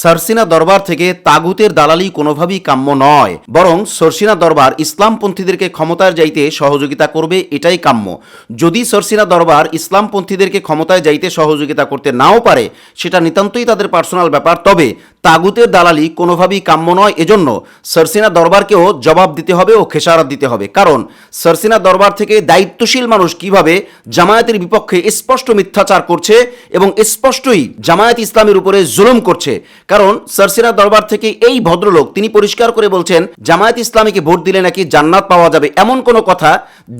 সারসিনা দরবার থেকে তাগুতের দালালি কোনোভাবেই কাম্য নয়, বরং সরসিনা দরবার ইসলামপন্থীদেরকে ক্ষমতায় যাইতে সহযোগিতা করবে, এটাই কাম্য। যদি সরসিনা দরবার ইসলামপন্থীদেরকে ক্ষমতায় যাইতে সহযোগিতা করতে নাও পারে, সেটা নিতান্তই তাদের পার্সোনাল ব্যাপার। তবে তাগুতের দালালি কোনোভাবেই কাম্য নয়। এজন্য সরসিনা দরবারকেও জবাব দিতে হবে ও খেসারত দিতে হবে। কারণ সরসিনা দরবার থেকে দায়িত্বশীল মানুষ কীভাবে জামায়াতের বিপক্ষে স্পষ্ট মিথ্যাচার করছে এবং স্পষ্টই জামায়াত ইসলামের উপরে জুলুম করছে। কারণ সরসিনা দরবার থেকে এই ভদ্রলোক, তিনি পরিষ্কার করে বলছেন, জামায়াত ইসলামীকে ভোট দিলে নাকি জান্নাত পাওয়া যাবে? এমন কোনো কথা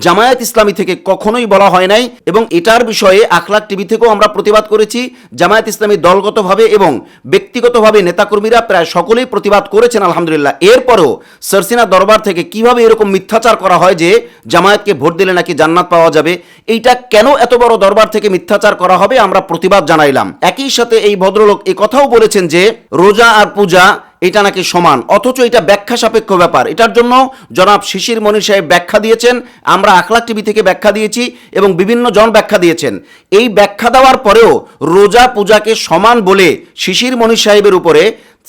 জামায়াত ইসলামী থেকে কখনোই বলা হয় নাই এবং এটার বিষয়ে আখলাক টিভি থেকেও আমরা প্রতিবাদ করেছি। জামায়াত ইসলামী দলগতভাবে এবং ব্যক্তিগতভাবে নেতাকর্মীরা প্রায় সকলেই প্রতিবাদ করেছেন, আলহামদুলিল্লাহ। এরপরও সরসিনা দরবার থেকে কীভাবে এরকম মিথ্যাচার করা হয় যে জামায়াতকে ভোট দিলে নাকি জান্নাত পাওয়া যাবে, এইটা কেন এত বড় দরবার থেকে মিথ্যাচার করা হবে আমরা প্রতিবাদ জানাইলাম। একই সাথে এই ভদ্রলোক কথাও বলেছেন যে রোজা আর পূজা এটা নাকি সমান? অথচ এটা ব্যাখ্যা সাপেক্ষ ব্যাপার। এটার জন্য জনাব শিশির মনির সাহেব ব্যাখ্যা দিয়েছেন, আমরা আখলাক টিভি থেকে ব্যাখ্যা দিয়েছি এবং বিভিন্ন জন ব্যাখ্যা দিয়েছেন। এই ব্যাখ্যা দেওয়ার পরেও রোজা পূজাকে সমান বলে শিশির মনির সাহেবের উপরে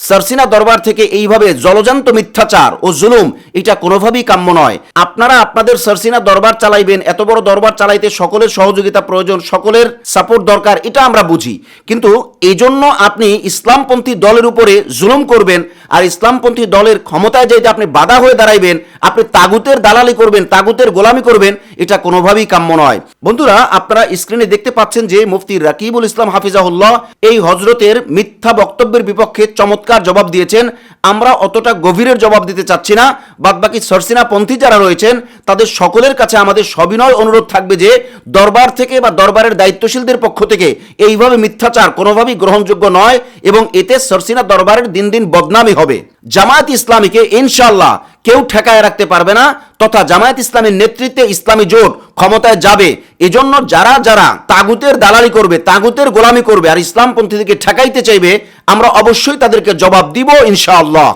সারসিনা দরবার থেকে এইভাবে জলজান্ত মিথ্যাচার ও জুলুম, এটা কোনোভাবেই কাম্য নয়। আপনারা আপনাদের সারসিনা দরবার চালাইবেন, এত বড় দরবার চালাইতে সকলের সহযোগিতা প্রয়োজন, সকলের সাপোর্ট দরকার, এটা আমরা বুঝি। কিন্তু এজন্য আপনি ইসলামপন্থী দলের উপরে জুলুম করবেন, আর ইসলামপন্থী দলের ক্ষমতায় যাইতে আপনি বাধা হয়ে দাঁড়াইবেন, আপনি তাগুতের দালালি করবেন, তাগুতের গোলামি করবেন, এটা কোনোভাবেই কাম্য নয়। বন্ধুরা, আপনারা স্ক্রিনে দেখতে পাচ্ছেন যে মুফতি রাকিবুল ইসলাম হাফিজাহুল্লাহ এই হজরতের মিথ্যা বক্তব্যের বিপক্ষে চমৎকার জবাব দিয়েছেন। আমরা অতটা গভীরের জবাব দিতে চাচ্ছি না। বাদবাকি সরসিনা পন্থী যারা রয়েছেন, তাদের সকলের কাছে আমাদের সবিনয় অনুরোধ থাকবে যে, দরবার থেকে বা দরবারের দায়িত্বশীলদের পক্ষ থেকে এইভাবে মিথ্যাচার কোনোভাবেই গ্রহণযোগ্য নয় এবং এতে সরসিনা দরবারের দিন দিন বদনামি হবে। জামায়াত ইসলামীকে ইনশাল্লাহ কেউ ঠেকায় রাখতে পারবে না, তথা জামায়াত ইসলামের নেতৃত্বে ইসলামী জোট ক্ষমতায় যাবে। এজন্য যারা যারা তাগুতের দালালি করবে, তাগুতের গোলামি করবে আর ইসলামপন্থীদেরকে ঠেকাইতে চাইবে, আমরা অবশ্যই তাদেরকে জবাব দিব ইনশাআল্লাহ।